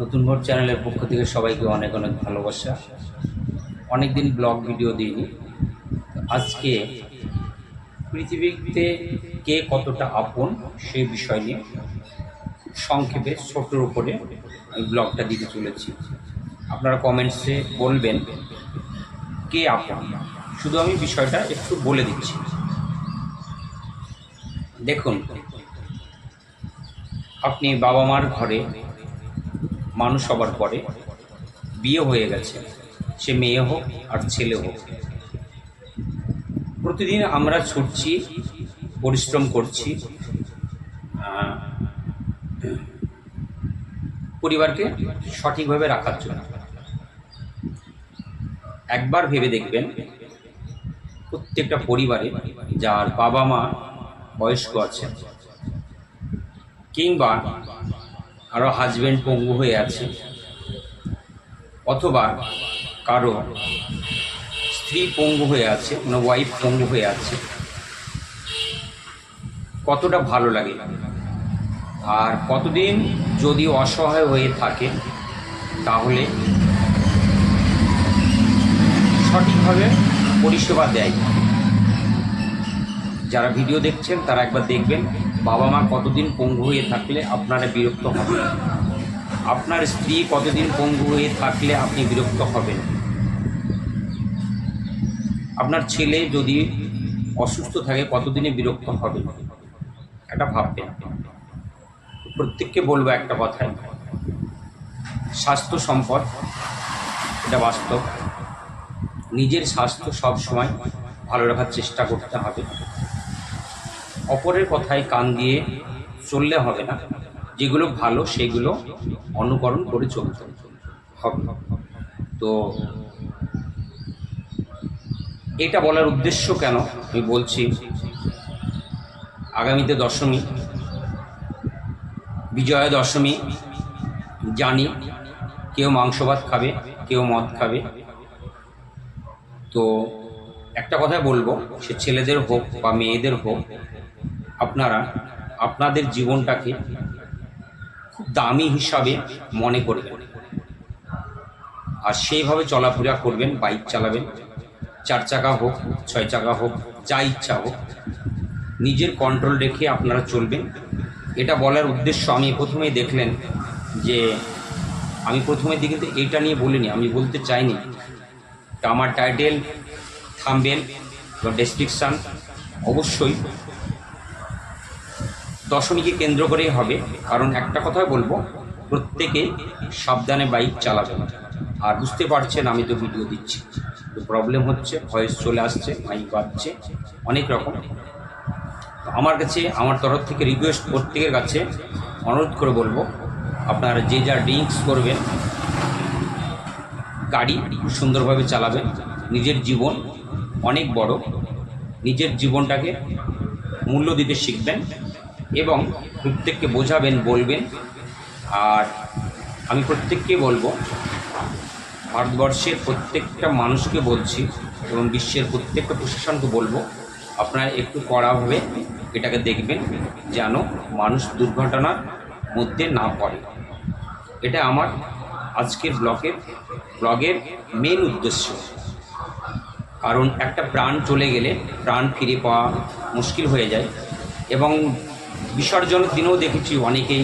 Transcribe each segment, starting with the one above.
নতুন ভোট চ্যানেলের পক্ষ থেকে সবাইকে অনেক অনেক ভালোবাসা। অনেক দিন ব্লগ ভিডিও দিইনি। আজকে পৃথিবীতে কে কতটা আপন সেই বিষয় নিয়ে সংক্ষেপে ছোটোর উপরে আমি ব্লগটা দিতে চলেছি। আপনারা কমেন্টসে বলবেন কে আপন। শুধু আমি বিষয়টা একটু বলে দিচ্ছি। দেখুন, আপনি বাবা মার ঘরে মানুষ হবার পরে বিয়ে হয়ে গেছে। সে মেয়ে হোক আর ছেলে হোক। প্রতিদিন আমরা ছুটছি, পরিশ্রম করছি। পরিবারকে সঠিকভাবে রাখার জন্য। একবার ভেবে দেখবেন, প্রত্যেকটা পরিবারে যার বাবা মা বয়স্ক আছে কিংবা আরও হাজবেন্ড পঙ্গু হয়ে আছে অথবা কারও স্ত্রী পঙ্গু হয়ে আছে মানে ওয়াইফ পঙ্গু হয়ে আছে, কতটা ভালো লাগে? আর কতদিন যদি অসহায় হয়ে থাকে, তাহলে সঠিকভাবে পরিষেবা দেয়। যারা ভিডিও দেখছেন, তারা একবার দেখবেন। বাবা মা কতদিন পঙ্গু হয়ে থাকলে আপনারা বিরক্ত হবেন? আপনার স্ত্রী কতদিন পঙ্গু হয়ে থাকলে আপনি বিরক্ত হবেন? আপনার ছেলে যদি অসুস্থ থাকে, কতদিনে বিরক্ত হবে? এটা ভাববেন। প্রত্যেককে বলব একটা কথাই। স্বাস্থ্য সম্পদ, এটা বাস্তব। নিজের স্বাস্থ্য সব সময় ভালো রাখার চেষ্টা করতে হবে। অপরের কথায় কান দিয়ে চললে হবে না। যেগুলো ভালো, সেগুলো অনুকরণ করে চলতে হবে। তো এটা বলার উদ্দেশ্য কেন? আমি বলছি, আগামীতে দশমী, বিজয়া দশমী, জানি কেউ মাংস ভাত খাবে, কেউ মদ খাবে। তো একটা কথা বলব, সে ছেলেদের হোক বা মেয়েদের হোক আপনারা আপনাদের জীবনটাকে খুব দামি হিসাবে মনে করবেন আর সেইভাবে চলাফেরা করবেন, বাইক চালাবেন, চার চাকা হোক, ছয় চাকা হোক, যা ইচ্ছা হোক। নিজের কন্ট্রোল রেখে আপনারা চলবেন। এটা বলার উদ্দেশ্য, আমি প্রথমেই দেখলেন যে, আমি প্রথমে দিকে তো এইটা নিয়ে বলিনি, আমি বলতে চাইনি। আমার টাইটেল থামবেল বা ডেসক্রিপশান অবশ্যই। দশমীকে কেন্দ্র করেই হবে। কারণ একটা কথাই বলব, প্রত্যেকে সাবধানে বাইক চালাবেন। আর বুঝতে পারছেন, আমি তো ভিডিও দিচ্ছি। তো প্রবলেম হচ্ছে ভয়েস চলে আসছে মাইক বাজছে, অনেক রকম। আমার কাছে, আমার তরফ থেকে রিকোয়েস্ট প্রত্যেকের কাছে অনুরোধ করে বলব, আপনারা যে যা ড্রিঙ্কস করবেন, গাড়ি সুন্দরভাবে চালাবেন। নিজের জীবন অনেক বড়। নিজের জীবনটাকে মূল্য দিতে শিখবেন। এবং প্রত্যেককে বোঝাবেন, বলবেন। আর আমি প্রত্যেককে বলব, ভারতবর্ষের প্রত্যেকটা মানুষকে বলছি এবং বিশ্বের প্রত্যেকটা প্রশাসনকে বলব, আপনারা একটু কড়াভাবে এটাকে দেখবেন যেন মানুষ দুর্ঘটনার মধ্যে না পড়ে। এটা আমার আজকের ব্লগের ব্লগের মেন উদ্দেশ্য। কারণ একটা প্রাণ চলে গেলে, প্রাণ ফিরে পাওয়া মুশকিল হয়ে যায় এবং বিসর্জনের দিনেও দেখেছি অনেকেই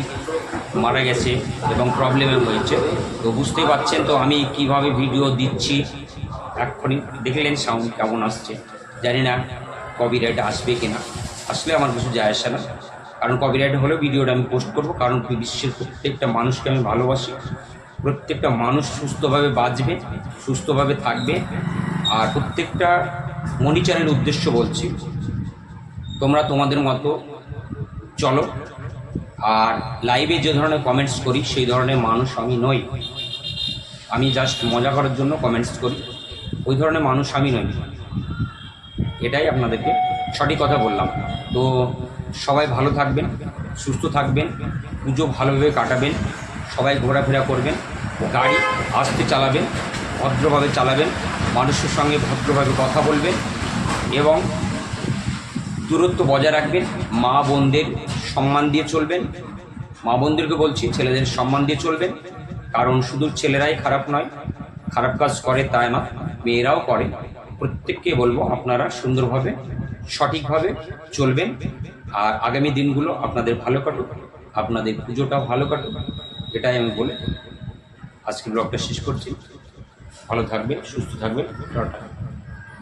মারা গেছে এবং প্রবলেমে হয়েছে তো বুঝতেই পারছেন তো আমি কীভাবে ভিডিও দিচ্ছি? এক্ষুনি দেখলেন সাউন্ড কেমন আসছে। জানি না কপিরাইট আসবে কি না আসলে আমার কিছু যায় আসে না। কারণ কপিরাইট হলেও ভিডিওটা আমি পোস্ট করব। কারণ বিশ্বের প্রত্যেকটা মানুষকে আমি ভালোবাসি। প্রত্যেকটা মানুষ সুস্থভাবে বাঁচবে, সুস্থভাবে থাকবে। আর প্রত্যেকটা মনিচারের উদ্দেশ্য বলছি। তোমরা তোমাদের মতো চলো। আর লাইভে যে ধরনের কমেন্টস করি, সেই ধরনের মানুষ আমি নই। আমি জাস্ট মজা করার জন্য কমেন্টস করি। ওই ধরনের মানুষ আমি নই। এটাই আপনাদেরকে সঠিক কথা বললাম। তো সবাই ভালো থাকবেন, সুস্থ থাকবেন, পুজো ভালোভাবে কাটাবেন, সবাই ঘোরাফেরা করবেন, গাড়ি আস্তে চালাবেন, ভদ্রভাবে চালাবেন, মানুষের সঙ্গে ভদ্রভাবে কথা বলবেন এবং দূরত্ব বজায় রাখবেন, মা বোনদের সম্মান দিয়ে চলবেন। মা বোনদেরকে বলছি, ছেলেদের সম্মান দিয়ে চলবেন। কারণ শুধু ছেলেরাই খারাপ নয়, খারাপ কাজ করে তাই না, মেয়েরাও করে। প্রত্যেককে বলব আপনারা সুন্দরভাবে, সঠিকভাবে চলবেন। আর আগামী দিনগুলো আপনাদের ভালো কাটুক, আপনাদের পুজোটাও ভালো কাটুক, এটাই আমি বলে আজকে ব্লগটা শেষ করছি। ভালো থাকবেন, সুস্থ থাকবেন। টাটা।